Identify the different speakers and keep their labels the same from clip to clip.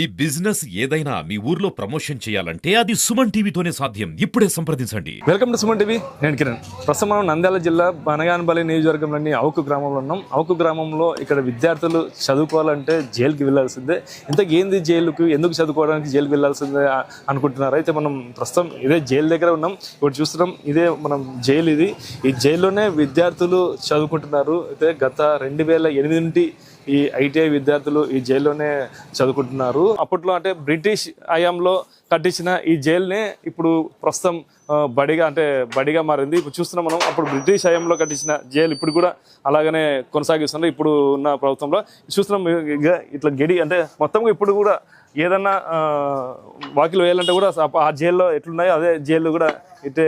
Speaker 1: ఈ బిజినెస్ ఏదైనా మీ ఊర్లో ప్రమోషన్ చేయాలంటే అది సుమన్ టీవీతోనే సాధ్యం. ఇప్పుడే సంప్రదించండి.
Speaker 2: వెల్కమ్ టు సుమన్ టీవీ నేను కిరణ్. ప్రస్తుతం మనం నంద్యాల జిల్లా బనగానపల్లి నియోజకవర్గంలోని అవుకు గ్రామంలో ఉన్నాం. అవుకు గ్రామంలో ఇక్కడ విద్యార్థులు చదువుకోవాలంటే జైలుకి వెళ్ళాల్సిందే. ఇంతకు ఏంది జైలుకు? ఎందుకు చదువుకోవడానికి జైలుకి వెళ్ళాల్సిందే అనుకుంటున్నారు? అయితే మనం ప్రస్తుతం ఇదే జైలు దగ్గర ఉన్నాం. ఇప్పుడు చూస్తున్నాం ఇదే మనం జైలు ఇది. ఈ జైల్లోనే విద్యార్థులు చదువుకుంటున్నారు. అయితే గత రెండు వేల ఎనిమిది నుండి ఈ ఐటీఐ విద్యార్థులు ఈ జైల్లోనే చదువుకుంటున్నారు. అప్పట్లో అంటే బ్రిటిష్ హయాంలో కట్టించిన ఈ జైల్నే ఇప్పుడు ప్రస్తుతం బడిగా అంటే బడిగా మారింది. ఇప్పుడు చూస్తున్నాం మనం అప్పుడు బ్రిటిష్ హయాంలో కట్టించిన జైలు ఇప్పుడు కూడా అలాగనే కొనసాగిస్తున్నారు ఇప్పుడు ఉన్న ప్రభుత్వంలో. చూస్తున్నాం ఇట్లా గడి అంటే మొత్తంగా ఇప్పుడు కూడా ఏదన్నా వాకిలు వేయాలంటే కూడా ఆ- జైల్లో ఎట్లున్నాయో అదే జైలు కూడా ఇట్టే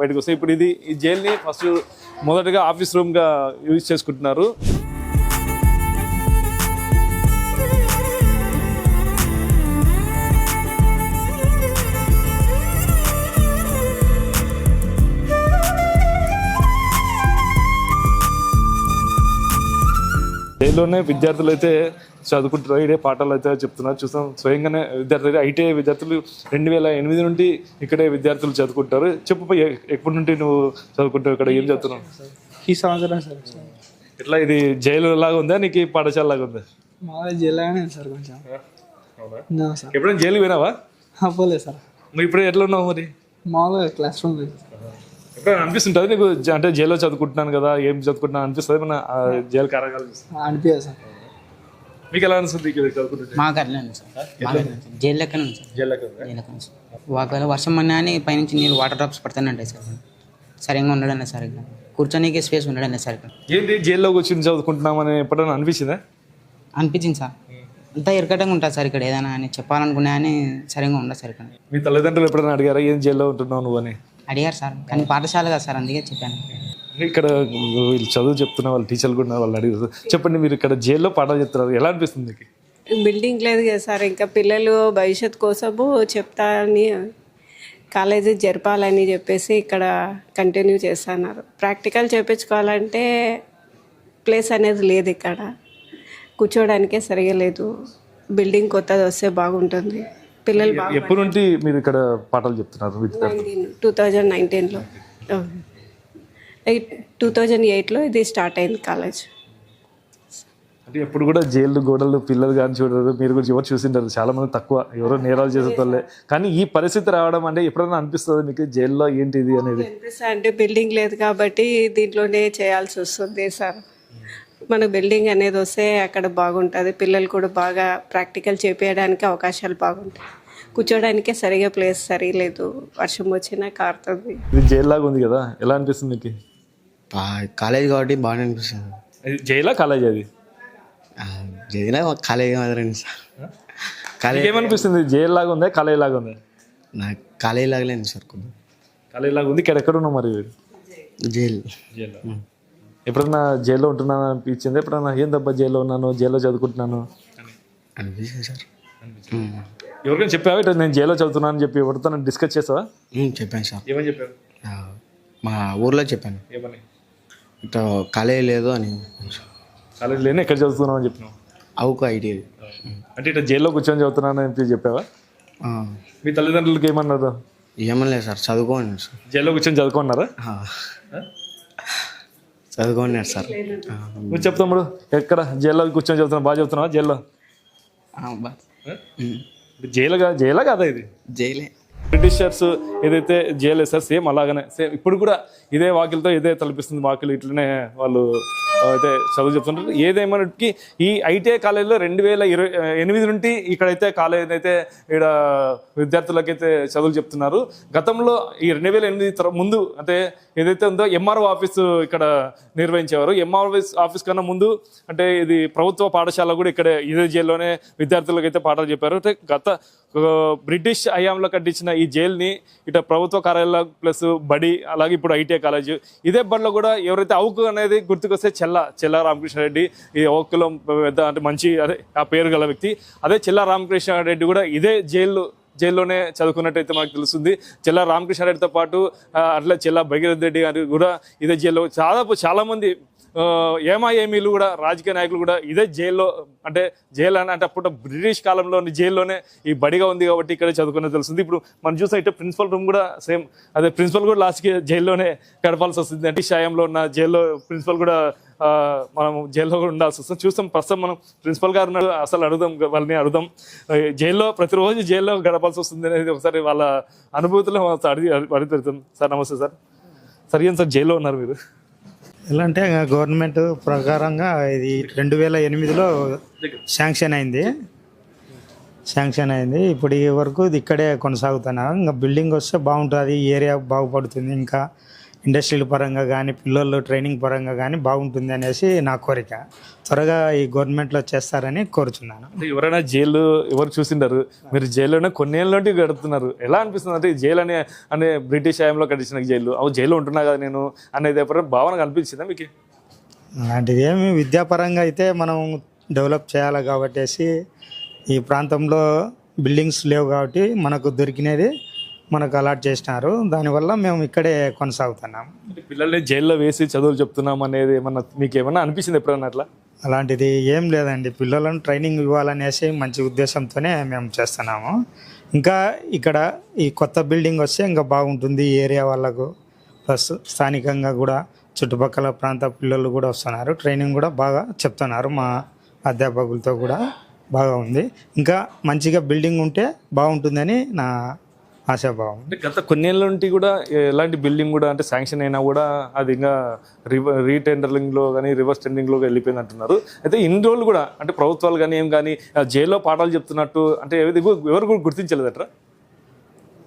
Speaker 2: బయటకు వస్తాయి. ఇప్పుడు ఇది ఈ జైల్ని ఫస్ట్ మొదటగా ఆఫీస్ రూమ్గా యూజ్ చేసుకుంటున్నారు. జైల్లోనే విద్యార్థులు అయితే చదువుకుంటున్నారు. ఇదే పాఠాలు అయితే చెప్తున్నారు. చూస్తాం స్వయంగానే విద్యార్థులు ఐటీఐ విద్యార్థులు రెండు వేల ఎనిమిది నుండి ఇక్కడే విద్యార్థులు చదువుకుంటారు చెప్పు ఎప్పటి నుండి నువ్వు చదువుకుంటావు ఇక్కడ? ఏం చదువుతున్నావు?
Speaker 3: ఈ సంవత్సరం సార్
Speaker 2: ఇట్లా ఇది జైలు లాగా ఉందా? నీకు ఈ పాఠశాల లాగా ఉందా?
Speaker 3: మాది జిల్లాగానే సార్ కొంచెం.
Speaker 2: ఎప్పుడైనా జైలు పోయినావా?
Speaker 3: అవ్వలేదు సార్.
Speaker 2: నువ్వు ఇప్పుడు ఎట్లా ఉన్నావు మరి?
Speaker 3: మామూలుగా క్లాస్ రూమ్
Speaker 2: ఎప్పుడైనా అనిపిస్తుంటుంది? నీకు అంటే జైల్లో చదువుకుంటున్నాను కదా ఏం చదువుకుంటున్నాను అనిపిస్తుంది? మన జైలు కారాగాలు.
Speaker 3: అనిపించదు సార్.
Speaker 2: మీకు ఎలా అనిపిస్తుంది ఇక్కడ చదువుకుంటుంటే?
Speaker 4: మాకు అట్లనే ఉంది సార్. జైలు లెక్కనే ఉంది. సార్.
Speaker 2: జైలు లాగా ఉందా?
Speaker 4: జైలు లెక్కనే ఉంది సార్. ఒకవేళ వర్షం పడినా అని పైనుంచి నీళ్ళు వాటర్ డ్రాప్స్ పడుతూనే ఉంటాయి సార్. సరిగ్గా ఉండడం లేదు సార్ ఇక్కడ. కూర్చొనికి స్పేస్ ఉండడం లేదు సార్ ఇక్కడ.
Speaker 2: ఏంటి జైల్లో కూర్చొని చదువుకుంటున్నామని ఎప్పుడైనా అనిపించిందా?
Speaker 4: అనిపించింది సార్. అంతా ఇరకటంగా ఉంటుంది సార్ ఇక్కడ ఏదైనా అని చెప్పాలనుకున్నా అని సరిగ్గా ఉండదు సార్ ఇక్కడ.
Speaker 2: మీ తల్లిదండ్రులు ఎప్పుడైనా అడిగారా? ఏం జైల్లో ఉంటున్నావు నువ్వు అని?
Speaker 4: అడిగారు సార్. కానీ పాఠశాల కదా సార్ అందుకే చెప్పాను.
Speaker 2: ఇక్కడ వీళ్ళు చదువు చెప్తున్న వాళ్ళు టీచర్లు కూడా వాళ్ళు అడిగారు. చెప్పండి మీరు ఇక్కడ జైల్లో పాఠాలు చెప్తున్నారు. ఎలా అనిపిస్తుంది మీకు?
Speaker 5: బిల్డింగ్ లేదు కదా సార్. ఇంకా పిల్లలు భవిష్యత్ కోసము చెప్తారని కాలేజీ జరపాలని చెప్పేసి ఇక్కడ కంటిన్యూ చేస్తున్నారు. ప్రాక్టికల్ చేయించుకోవాలంటే ప్లేస్ అనేది లేదు ఇక్కడ. కూర్చోవడానికే సరిగా లేదు. బిల్డింగ్ కొత్తది వస్తే బాగుంటుంది. పిల్లలు బాగా
Speaker 2: ఎప్పటి నుండి మీరు ఇక్కడ పాఠాలు చెప్తున్నారు
Speaker 5: టూ థౌజండ్ నైన్టీన్లో. టూ థౌజండ్ ఎయిట్లో ఇది స్టార్ట్ అయింది కాలేజ్.
Speaker 2: అంటే ఎప్పుడు కూడా జైలు గోడలు పిల్లలు కానీ చూడరు మీరు కూడా ఎవరు చూసింటారు చాలా మంది తక్కువ ఎవరో నేరాలు చేసేటోళ్ళే కానీ ఈ పరిస్థితి రావడం అంటే ఎప్పుడైనా అనిపిస్తుంది మీకు? జైల్లో ఏంటి ఇది అనేది?
Speaker 5: అనిపిస్తుంది అంటే బిల్డింగ్ లేదు కాబట్టి దీంట్లోనే చేయాల్సి వస్తుంది సార్. మనకు బిల్డింగ్ అనేది వస్తే అక్కడ బాగుంటుంది. పిల్లలు కూడా బాగా ప్రాక్టికల్ చేపించడానికి అవకాశాలు బాగుంటాయి. కూర్చోడానికే సరిగా ప్లేస్ సరిగలేదు వర్షం వచ్చినా కారుతుంది.
Speaker 2: ఇది జైలు లాగా ఉంది కదా? ఎలా అనిపిస్తుంది మీకు
Speaker 6: కాలేజ్ కాబట్టి బాగానే అనిపిస్తుంది.
Speaker 2: ఇది జైలా కాలేజ్ అది?
Speaker 6: జరిగిన కాలేజ్ సార్ కాలేజ్
Speaker 2: ఏమనిపిస్తుంది జైలు లాగా ఉందా కాలేజ్ లాగా ఉందా?
Speaker 6: నాకు కాలేజ్ లాగలేండి సార్ కొద్దిగా
Speaker 2: కాలేజ్ లాగా ఉంది. ఇక్కడ ఎక్కడ ఉన్నావు మరి?
Speaker 6: జైలు.
Speaker 2: జైల్లో ఎప్పుడన్నా జైల్లో ఉంటున్నాను అనిపించింది? ఎప్పుడన్నా ఏం తప్ప జైల్లో ఉన్నాను? జైల్లో చదువుకుంటున్నాను?
Speaker 6: అనిపిస్తుంది సార్.
Speaker 2: ఎవరికైనా చెప్పావా? ఇట్లా నేను జైల్లో చదువుతున్నాను అని చెప్పి ఎవరితో డిస్కస్ చేసావా?
Speaker 6: చెప్పాను సార్.
Speaker 2: ఏమని చెప్పావు
Speaker 6: ఆ, మా ఊర్లో చెప్పాను.
Speaker 2: ఏమని?
Speaker 6: ఇట్లా కాలేజ్ లేదు అని
Speaker 2: కాలేజ్ లేని ఎక్కడ చదువుతున్నావు అని చెప్పినావు?
Speaker 6: అవుకు ఐటీ.
Speaker 2: అంటే ఇట్లా జైల్లో కూర్చొని చదువుతున్నాను అని చెప్పి చెప్పావా? మీ తల్లిదండ్రులకి ఏమన్నారు?
Speaker 6: ఏమనలేదు సార్ చదువుకోండి సార్.
Speaker 2: జైల్లో కూర్చొని చదువుకున్నారా?
Speaker 6: చదువుకోండి సార్.
Speaker 2: నువ్వు ఎక్కడ జైల్లో కూర్చొని చదువుతున్నావు? బాగా చదువుతున్నావా? జైల్లో? జైలు కా- జైలా కాదా ఇది?
Speaker 6: జైలే.
Speaker 2: బ్రిటిషర్స్ ఏదైతే జైలు వేస్తారు సేమ్ అలాగనే సేమ్ ఇప్పుడు కూడా ఇదే వాకిలతో ఇదే తలపిస్తుంది వాకిలు ఇట్లనే వాళ్ళు అయితే చదువు చెప్తుంటారు. ఏదేమైనప్పటికీ ఈ ఐటీఐ కాలేజీలో రెండు వేల ఇరవై ఎనిమిది నుండి ఇక్కడైతే కాలేజ్ అయితే ఇక్కడ విద్యార్థులకైతే చదువులు చెప్తున్నారు. గతంలో ఈ రెండు వేల ఎనిమిది ముందు అంటే ఏదైతే ఉందో ఎంఆర్ఓ ఆఫీసు ఇక్కడ నిర్వహించేవారు. ఎంఆర్ఓ ఆఫీస్ కన్నా ముందు అంటే ఇది ప్రభుత్వ పాఠశాల కూడా ఇక్కడే ఇదే జైల్లోనే విద్యార్థులకు అయితే పాఠాలు చెప్పారు. అంటే గత బ్రిటిష్ హయాంలో కట్టించిన ఈ జైల్ని ఇట ప్రభుత్వ కార్యాలయం ప్లస్ బడి అలాగే ఇప్పుడు ఐటీఐ కాలేజ్ ఇదే బడిలో కూడా ఎవరైతే అవుకు అనేది గుర్తుకొస్తే చెల్ల చెల్ల రామకృష్ణారెడ్డి. ఈ అవుకులో పెద్ద అంటే మంచి అదే ఆ పేరు గల వ్యక్తి. అదే చెల్ల రామకృష్ణారెడ్డి కూడా ఇదే జైలు జైల్లోనే చదువుకున్నట్టయితే మనకు తెలుస్తుంది. చెల్ల రామకృష్ణారెడ్డితో పాటు అట్లా చెల్ల భగీరథ్ రెడ్డి గారు కూడా ఇదే జైల్లో. దాదాపు చాలామంది మంది కూడా రాజకీయ నాయకులు కూడా ఇదే జైల్లో అంటే జైలు అని అంటే అప్పుడు బ్రిటిష్ కాలంలోని జైల్లోనే ఈ బడిగా ఉంది కాబట్టి ఇక్కడే చదువుకునే తెలుస్తుంది. ఇప్పుడు మనం చూస్తే ప్రిన్సిపల్ రూమ్ కూడా సేమ్ అదే ప్రిన్సిపల్ కూడా లాస్ట్కి జైల్లోనే గడపాల్సి వస్తుంది. అంటే షాయంలో ఉన్న జైల్లో ప్రిన్సిపల్ కూడా మనం జైల్లో కూడా ఉండాల్సి వస్తుంది. చూస్తాం ప్రస్తుతం మనం ప్రిన్సిపల్ గారు అసలు అడుగుదాం వాళ్ళని అడుగుదాం. జైల్లో ప్రతిరోజు జైల్లో గడపాల్సి వస్తుంది అనేది ఒకసారి వాళ్ళ అనుభూతులు అడిగి అడిగి పెడతాం. సార్ నమస్తే సార్. సరే ఏం సార్ జైల్లో ఉన్నారు మీరు?
Speaker 7: ఎలా అంటే గవర్నమెంట్ ప్రకారంగా ఇది రెండు వేల ఎనిమిదిలో శాంక్షన్ అయింది. శాంక్షన్ అయింది. ఇప్పుడు ఈ వరకు ఇది ఇక్కడే కొనసాగుతున్నా. ఇంకా బిల్డింగ్ వస్తే బాగుంటుంది ఈ ఏరియా బాగుపడుతుంది. ఇంకా ఇండస్ట్రియల్ పరంగా కానీ పిల్లలు ట్రైనింగ్ పరంగా కానీ బాగుంటుంది అనేసి నా కోరిక. త్వరగా ఈ గవర్నమెంట్లో చేస్తారని కోరుచున్నాను.
Speaker 2: అంటే ఎవరైనా జైలు ఎవరు చూసిండారు. మీరు జైల్లోనే కొన్నేళ్ళ నుండి గడుపుతున్నారు. ఎలా అనిపిస్తుంది? అంటే జైలు అనే అనే బ్రిటిష్ హయాంలో కట్టించిన జైలు. అవు జైల్లో ఉంటున్నా కదా నేను అనేది ఎప్పుడైనా భావన కనిపించిందా మీకు?
Speaker 7: అలాంటిది ఏమి విద్యాపరంగా అయితే మనం డెవలప్ చేయాలి కాబట్టేసి ఈ ప్రాంతంలో బిల్డింగ్స్ లేవు కాబట్టి మనకు దొరికినది మనకు అలాట్ చేసినారు. దానివల్ల మేము ఇక్కడే కొనసాగుతున్నాం.
Speaker 2: పిల్లల్ని జైల్లో వేసి చదువులు చెప్తున్నాం అనేది ఏమన్నా మీకు ఏమన్నా అనిపించింది ఎప్పుడన్నా అట్లా?
Speaker 7: అలాంటిది ఏం లేదండి. పిల్లలను ట్రైనింగ్ ఇవ్వాలనేసి మంచి ఉద్దేశంతోనే మేము చేస్తున్నాము. ఇంకా ఇక్కడ ఈ కొత్త బిల్డింగ్ వస్తే ఇంకా బాగుంటుంది. ఈ ఏరియా వాళ్ళకు ప్లస్ స్థానికంగా కూడా చుట్టుపక్కల ప్రాంత పిల్లలు కూడా వస్తున్నారు. ట్రైనింగ్ కూడా బాగా చెప్తున్నారు మా అధ్యాపకులతో కూడా బాగా ఉంది. ఇంకా మంచిగా బిల్డింగ్ ఉంటే బాగుంటుందని నా ఆశాభావం.
Speaker 2: అంటే గత కొన్నేళ్ళ నుండి కూడా ఎలాంటి బిల్డింగ్ కూడా అంటే శాంక్షన్ అయినా కూడా అది ఇంకా రివ రీటెండరింగ్లో కానీ రివర్స్ టెండరింగ్లో వెళ్ళిపోయింది అంటున్నారు. అయితే ఇన్ని రోజులు కూడా అంటే ప్రభుత్వాలు కానీ ఏం కానీ జైల్లో పాఠాలు చెప్తున్నట్టు అంటే ఎవరు కూడా గుర్తించలేదట్రా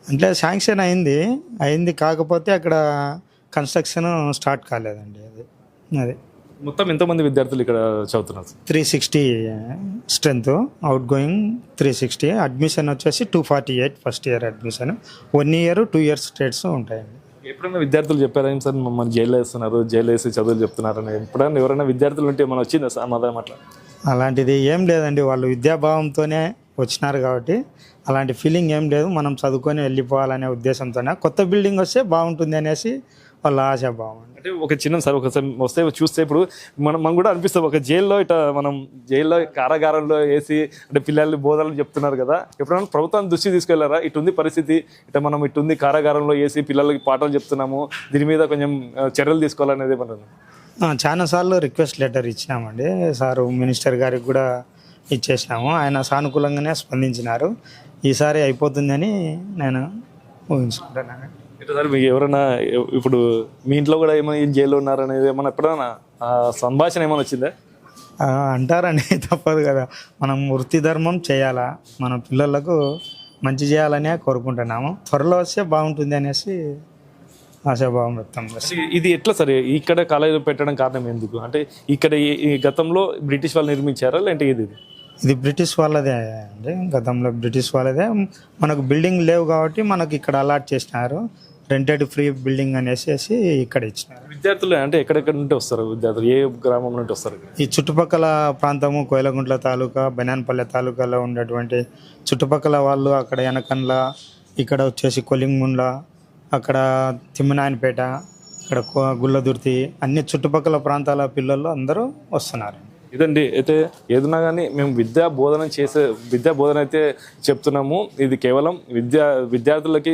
Speaker 7: అంటే శాంక్షన్ అయింది. అయింది కాకపోతే అక్కడ కన్స్ట్రక్షన్ స్టార్ట్ కాలేదండి అది. అది.
Speaker 2: మొత్తం ఎంతమంది విద్యార్థులు ఇక్కడ చదువుతున్నారు
Speaker 7: three sixty strength outgoing three sixty admission వచ్చేసి two forty eight first year admission one year two years states ఉంటాయండి.
Speaker 2: ఎప్పుడైనా విద్యార్థులు చెప్పారా సార్? మమ్మల్ని జైల్లో వేస్తున్నారు జైల్లో వేసి చదువులు చెప్తున్నారు అని ఎప్పుడైనా ఎవరైనా విద్యార్థులు ఉంటే మనం వచ్చిందా సార్ మాదాం అట్లా?
Speaker 7: అలాంటిది ఏం లేదండి. వాళ్ళు విద్యాభావంతోనే వచ్చినారు కాబట్టి అలాంటి ఫీలింగ్ ఏం లేదు. మనం చదువుకొని వెళ్ళిపోవాలనే ఉద్దేశంతోనే. కొత్త బిల్డింగ్ వస్తే బాగుంటుంది అనేసి వాళ్ళ ఆశాభావం. అండి
Speaker 2: అంటే ఒక చిన్న సార్ ఒకసారి వస్తే చూస్తే ఇప్పుడు మనం మనం కూడా అనిపిస్తుంది ఒక జైల్లో ఇట్లా మనం జైల్లో కారాగారంలో వేసి అంటే పిల్లలు బోధనలు చెప్తున్నారు కదా ఎప్పుడైనా ప్రభుత్వం దృష్టి తీసుకెళ్ళారా? ఇటుంది పరిస్థితి ఇట్లా మనం ఇటుంది కారాగారంలో వేసి పిల్లలకి పాఠాలు చెప్తున్నాము దీని మీద కొంచెం చర్యలు తీసుకోవాలనేది
Speaker 7: మనం చాలాసార్లు రిక్వెస్ట్ లెటర్ ఇచ్చినామండి. సారు మినిస్టర్ గారికి కూడా ఇచ్చేసినాము. ఆయన సానుకూలంగానే స్పందించినారు. ఈసారి అయిపోతుందని నేను ఊహించుకుంటున్నాను.
Speaker 2: సార్ మీకు ఎవరైనా ఇప్పుడు మీ ఇంట్లో కూడా ఏమైనా ఈ జైల్లో ఉన్నారనేది ఏమన్నా ఎప్పుడైనా ఆ, సంభాషణ ఏమైనా వచ్చిందా?
Speaker 7: ఆ, అంటారండి తప్పదు కదా. మనం వృత్తి ధర్మం చేయాలా? మన పిల్లలకు మంచి చేయాలనే కోరుకుంటున్నాము. త్వరలో వస్తే బాగుంటుంది అనేసి ఆశాభావం వ్యక్తం
Speaker 2: ఇది- ఎట్లా సరే? ఇక్కడ కాలేజీ పెట్టడం కారణం ఎందుకు? అంటే ఇక్కడ గతంలో బ్రిటిష్ వాళ్ళు నిర్మించారా? లేదంటే ఇది ఇది?
Speaker 7: ఇది బ్రిటిష్ వాళ్ళదే అండి. గతంలో బ్రిటిష్ వాళ్ళదే. మనకు బిల్డింగ్ లేవు కాబట్టి మనకు ఇక్కడ అలాట్ చేసినారు. రెంటెడ్ ఫ్రీ బిల్డింగ్ అనేసి ఇక్కడ ఇచ్చినారు.
Speaker 2: విద్యార్థులు అంటే ఎక్కడెక్కడ నుండి వస్తారు విద్యార్థులు? ఏ గ్రామం నుండి వస్తారు?
Speaker 7: ఈ చుట్టుపక్కల ప్రాంతము కోయలగుంట్ల తాలూకా బెనాన్పల్లె తాలూకాలో ఉన్నటువంటి చుట్టుపక్కల వాళ్ళు అక్కడ వెనకండ్ల ఇక్కడ వచ్చేసి కొలింగుండ్ల అక్కడ తిమ్మనాయనపేట ఇక్కడ గుల్లదుర్తి అన్ని చుట్టుపక్కల ప్రాంతాల పిల్లలు అందరూ వస్తున్నారు.
Speaker 2: ఇదండి. అయితే ఏదన్నా కానీ మేము విద్యా బోధన చేసే విద్యా బోధన అయితే చెప్తున్నాము. ఇది కేవలం విద్యా విద్యార్థులకి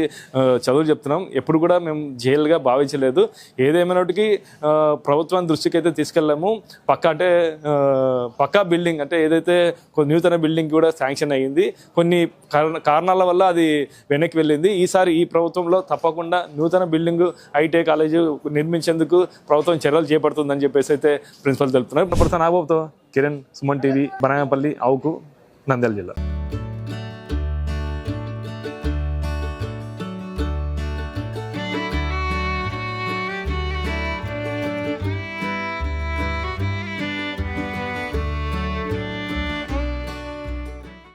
Speaker 2: చదువు చెప్తున్నాం. ఎప్పుడు కూడా మేము జైలుగా భావించలేదు. ఏదేమైనటికి ఆ, ప్రభుత్వం దృష్టికి అయితే తీసుకెళ్ళాము. పక్క అంటే పక్కా బిల్డింగ్ అంటే ఏదైతే కొన్ని నూతన బిల్డింగ్ కూడా శాంక్షన్ అయ్యింది కొన్ని కారణాల వల్ల అది వెనక్కి వెళ్ళింది. ఈసారి ఈ ప్రభుత్వంలో తప్పకుండా నూతన బిల్డింగ్ ఐటీఐ కాలేజీ నిర్మించేందుకు ప్రభుత్వం చర్యలు చేపడుతుందని చెప్పేసి అయితే ప్రిన్సిపల్ తెలుపుతున్నారు. ఇప్పుడు నాగబాబుతో కిరణ్ సుమన్ టీవీ బనాయపల్లి అవుకు నంద్యాల జిల్లా.